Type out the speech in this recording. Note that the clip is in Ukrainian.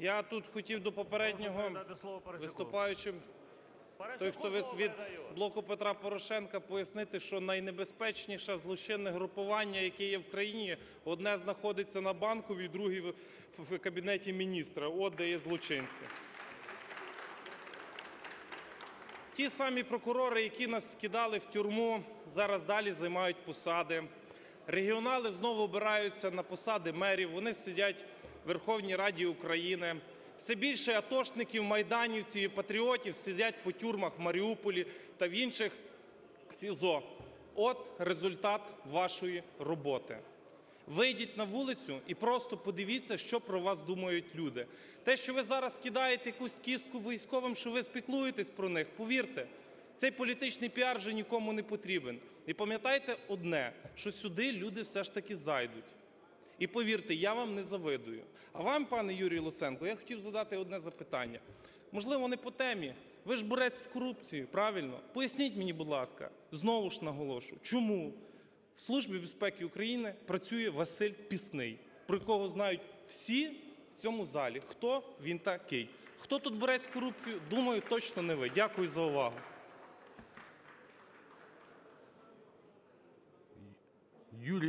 Я тут хотів до попереднього виступаючим, той, хто від, блоку Петра Порошенка, пояснити, що найнебезпечніше злочинне групування, яке є в країні, одне знаходиться на Банковій, друге в, кабінеті міністра. От де є злочинці. Ті самі прокурори, які нас скидали в тюрму, зараз далі займають посади. Регіонали знову обираються на посади мерів, вони сидять Верховній Раді України. Все більше атошників, майданівців і патріотів сидять по тюрмах в Маріуполі та в інших СІЗО. От результат вашої роботи. Вийдіть на вулицю і просто подивіться, що про вас думають люди. Те, що ви зараз кидаєте якусь кістку військовим, що ви спіклуєтесь про них, повірте, цей політичний піар вже нікому не потрібен. І пам'ятайте одне, що сюди люди все ж таки зайдуть. І повірте, я вам не завидую. А вам, пане Юрій Луценко, я хотів задати одне запитання. Можливо, не по темі. Ви ж борець з корупцією, правильно? Поясніть мені, будь ласка, знову ж наголошу, чому в Службі безпеки України працює Василь Пісний, про якого знають всі в цьому залі. Хто він такий? Хто тут борець з корупцією? Думаю, точно не ви. Дякую за увагу. Юлій